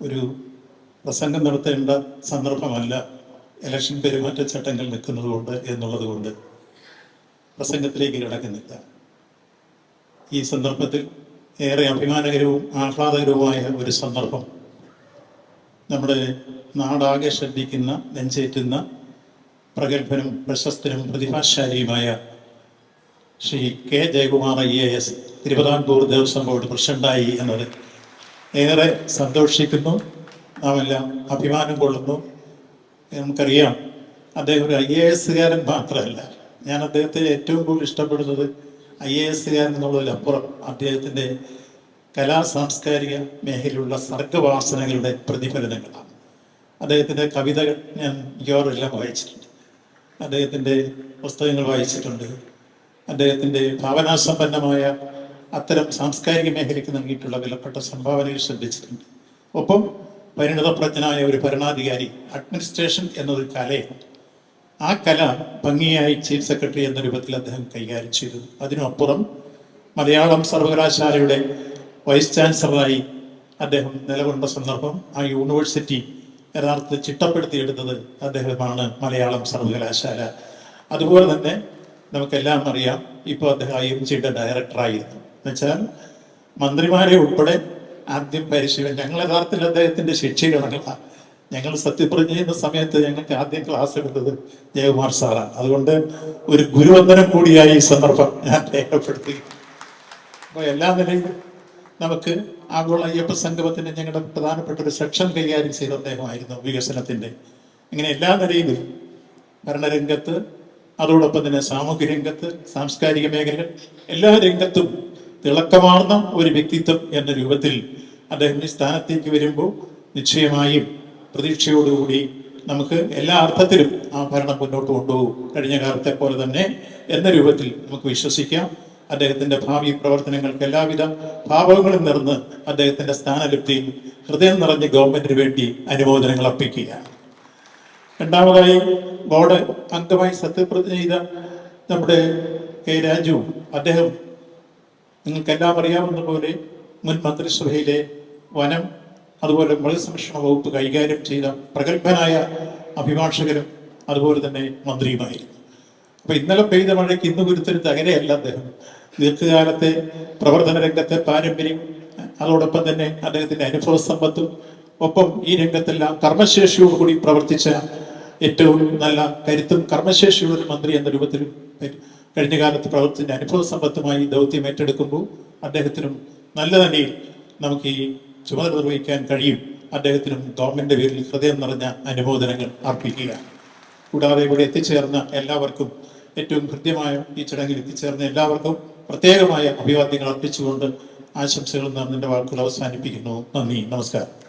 ഒരു പ്രസംഗം നടത്തേണ്ട സന്ദർഭമല്ല ഇലക്ഷൻ പെരുമാറ്റച്ചട്ടങ്ങൾ നിൽക്കുന്നതുകൊണ്ട് എന്നുള്ളത് കൊണ്ട് പ്രസംഗത്തിലേക്ക് കിടക്കുന്നില്ല. ഈ സന്ദർഭത്തിൽ ഏറെ അഭിമാനകരവും ആഹ്ലാദകരവുമായ ഒരു സന്ദർഭം നമ്മുടെ നാടാകെ ശ്രദ്ധിക്കുന്ന നെഞ്ചേറ്റുന്ന പ്രഗത്ഭനും പ്രശസ്തനും പ്രതിഭാശാലിയുമായ Shri K Jayakumar I A S Thiruvithamkoor Devaswom board പ്രസിഡന്റായി എന്നത് ഏറെ സന്തോഷിക്കുന്നു. നാം എല്ലാം അഭിമാനം കൊള്ളുന്നു. നമുക്കറിയാം അദ്ദേഹം ഒരു ഐ എ എസുകാരൻ മാത്രമല്ല. ഞാൻ അദ്ദേഹത്തെ ഏറ്റവും കൂടുതൽ ഇഷ്ടപ്പെടുന്നത് ഐ എ എസുകാരൻ എന്നുള്ളതിലപ്പുറം അദ്ദേഹത്തിന്റെ കലാ സാംസ്കാരിക മേഖലയിലുള്ള സർഗവാസനകളുടെ പ്രതിഫലനങ്ങളാണ്. അദ്ദേഹത്തിന്റെ കവിതകൾ ഞാൻ മിക്കവാറെല്ലാം വായിച്ചിട്ടുണ്ട്. അദ്ദേഹത്തിന്റെ പുസ്തകങ്ങൾ വായിച്ചിട്ടുണ്ട്. അദ്ദേഹത്തിന്റെ ഭാവനാസമ്പന്നമായ അത്തരം സാംസ്കാരിക മേഖലയ്ക്ക് നൽകിയിട്ടുള്ള വിലപ്പെട്ട സംഭാവനകൾ ശ്രദ്ധിച്ചിട്ടുണ്ട്. ഒപ്പം പരിണിതപ്രജ്ഞനായ ഒരു ഭരണാധികാരി അഡ്മിനിസ്ട്രേഷൻ എന്നൊരു കലയാണ്. ആ കല ഭംഗിയായി ചീഫ് സെക്രട്ടറി എന്ന രൂപത്തിൽ അദ്ദേഹം കൈകാര്യം ചെയ്തു. അതിനപ്പുറം മലയാളം സർവകലാശാലയുടെ വൈസ് ചാൻസലറായി അദ്ദേഹം നിലകൊണ്ട സന്ദർഭം ആ യൂണിവേഴ്സിറ്റി യഥാർത്ഥത്തിൽ ചിട്ടപ്പെടുത്തിയെടുത്തത് അദ്ദേഹമാണ് മലയാളം സർവകലാശാല. അതുപോലെ തന്നെ നമുക്കെല്ലാം അറിയാം ഇപ്പോൾ അദ്ദേഹം ഐ എം ജിയുടെ ഡയറക്ടറായിരുന്നു. എന്നുവെച്ചാൽ മന്ത്രിമാരെ ഉൾപ്പെടെ ആദ്യം പരിശീലനം ഞങ്ങൾ യഥാർത്ഥത്തിൽ അദ്ദേഹത്തിന്റെ ശിക്ഷകളാണ് ഞങ്ങൾ സത്യപ്രതിജ്ഞ ചെയ്യുന്ന സമയത്ത് ഞങ്ങൾക്ക് ആദ്യം ക്ലാസ് എടുത്തത് ജയകുമാർ സാറാണ്. അതുകൊണ്ട് ഒരു ഗുരുവന്ദനം കൂടിയായി ഈ സന്ദർഭം ഞാൻ രേഖപ്പെടുത്തി. അപ്പോൾ എല്ലാ നിലയിലും നമുക്ക് ആഗോള അയ്യപ്പ സംഗമത്തിന്റെ ഞങ്ങളുടെ പ്രധാനപ്പെട്ട ഒരു സെക്ഷൻ കൈകാര്യം ചെയ്ത അദ്ദേഹമായിരുന്നു വികസനത്തിന്റെ. ഇങ്ങനെ എല്ലാ നിലയിലും ഭരണരംഗത്ത് അതോടൊപ്പം തന്നെ സാമൂഹ്യ രംഗത്ത് സാംസ്കാരിക മേഖലകൾ എല്ലാ രംഗത്തും തിളക്കമാർന്ന ഒരു വ്യക്തിത്വം എന്ന രൂപത്തിൽ അദ്ദേഹം ഈ സ്ഥാനത്തേക്ക് വരുമ്പോൾ നിശ്ചയമായും പ്രതീക്ഷയോടുകൂടി നമുക്ക് എല്ലാ അർത്ഥത്തിലും ആ ഭരണം മുന്നോട്ട് കൊണ്ടുപോകും. കഴിഞ്ഞ കാലത്തെ പോലെ തന്നെ എന്ന രൂപത്തിൽ നമുക്ക് വിശ്വസിക്കാം. അദ്ദേഹത്തിന്റെ ഭാവി പ്രവർത്തനങ്ങൾക്ക് എല്ലാവിധ ഭാവങ്ങളും നിറന്ന് അദ്ദേഹത്തിന്റെ സ്ഥാനലബ്ധിയിൽ ഹൃദയം നിറഞ്ഞ ഗവൺമെന്റിന് വേണ്ടി അനുമോദനങ്ങൾ അർപ്പിക്കുക. രണ്ടാമതായി ബോർഡ് അംഗമായി സത്യപ്രതിജ്ഞ ചെയ്ത നമ്മുടെ കെ രാജു അദ്ദേഹം നിങ്ങൾക്കെല്ലാം അറിയാവുന്ന പോലെ മുൻ മന്ത്രിസഭയിലെ വനം അതുപോലെ മൃഗസംരക്ഷണ വകുപ്പ് കൈകാര്യം ചെയ്ത പ്രഗത്ഭനായ അഭിഭാഷകരും അതുപോലെ തന്നെ മന്ത്രിയുമായിരുന്നു. അപ്പൊ ഇന്നലെ പെയ്ത മഴയ്ക്ക് ഇന്ന് കുരുത്തൊരു തകരയല്ല അദ്ദേഹം. ദീർഘകാലത്തെ പ്രവർത്തന രംഗത്തെ പാരമ്പര്യം അതോടൊപ്പം തന്നെ അദ്ദേഹത്തിന്റെ അനുഭവ സമ്പത്തും ഒപ്പം ഈ രംഗത്തെല്ലാം കർമ്മശേഷിയോടുകൂടി പ്രവർത്തിച്ച ഏറ്റവും നല്ല കരുത്തും കർമ്മശേഷിയുള്ള ഒരു മന്ത്രി എന്ന രൂപത്തിൽ കഴിഞ്ഞ കാലത്ത് പ്രവർത്തിച്ച അനുഭവ സമ്പത്തുമായി ദൗത്യം ഏറ്റെടുക്കുമ്പോൾ അദ്ദേഹത്തിനും നല്ല നിലയിൽ നമുക്ക് ഈ ചുമതല നിർവഹിക്കാൻ കഴിയും. അദ്ദേഹത്തിനും ഗവൺമെന്റിന്റെ പേരിൽ ഹൃദയം നിറഞ്ഞ അനുമോദനങ്ങൾ അർപ്പിക്കുക കൂടാതെ ഇവിടെ എത്തിച്ചേർന്ന എല്ലാവർക്കും ഏറ്റവും ഹൃദ്യമായ ഈ ചടങ്ങിൽ എത്തിച്ചേർന്ന എല്ലാവർക്കും പ്രത്യേകമായ അഭിവാദ്യങ്ങൾ അർപ്പിച്ചുകൊണ്ട് ആശംസകൾ നിറഞ്ഞ വാക്കുകൾ അവസാനിപ്പിക്കുന്നു. നന്ദി. നമസ്കാരം.